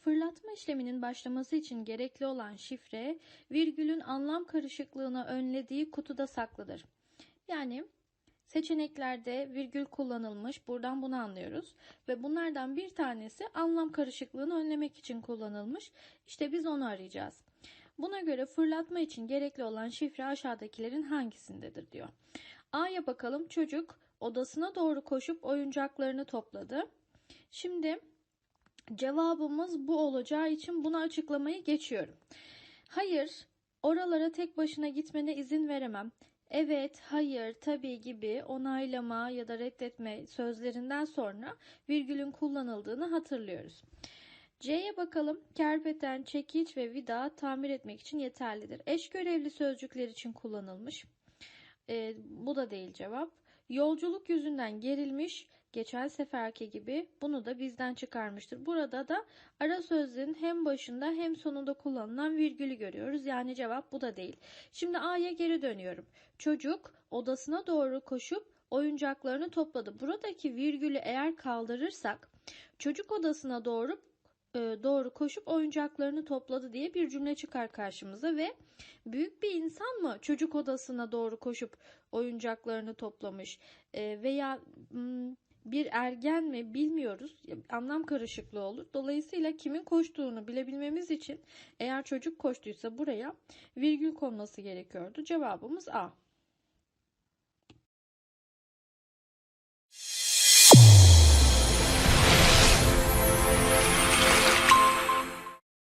Fırlatma işleminin başlaması için gerekli olan şifre virgülün anlam karışıklığını önlediği kutuda saklıdır. Yani seçeneklerde virgül kullanılmış. Buradan bunu anlıyoruz. Ve bunlardan bir tanesi anlam karışıklığını önlemek için kullanılmış. İşte biz onu arayacağız. Buna göre fırlatma için gerekli olan şifre aşağıdakilerin hangisindedir diyor. A'ya bakalım. Çocuk odasına doğru koşup oyuncaklarını topladı. Şimdi cevabımız bu olacağı için bunu açıklamayı geçiyorum. Hayır, oralara tek başına gitmene izin veremem. Evet, hayır, tabii gibi onaylama ya da reddetme sözlerinden sonra virgülün kullanıldığını hatırlıyoruz. C'ye bakalım. Kerpeten, çekiç ve vida tamir etmek için yeterlidir. Eş görevli sözcükler için kullanılmış. Ee, bu da değil cevap. Yolculuk yüzünden gerilmiş, geçen seferki gibi bunu da bizden çıkarmıştır. Burada da ara sözlerin hem başında hem sonunda kullanılan virgülü görüyoruz. Yani cevap bu da değil. Şimdi A'ya geri dönüyorum. Çocuk odasına doğru koşup oyuncaklarını topladı. Buradaki virgülü eğer kaldırırsak çocuk odasına doğru e, doğru koşup oyuncaklarını topladı diye bir cümle çıkar karşımıza ve büyük bir insan mı çocuk odasına doğru koşup oyuncaklarını toplamış E, veya m, bir ergen mi bilmiyoruz anlam karışıklığı olur. Dolayısıyla kimin koştuğunu bilebilmemiz için eğer çocuk koştuysa buraya virgül konması gerekiyordu. Cevabımız A.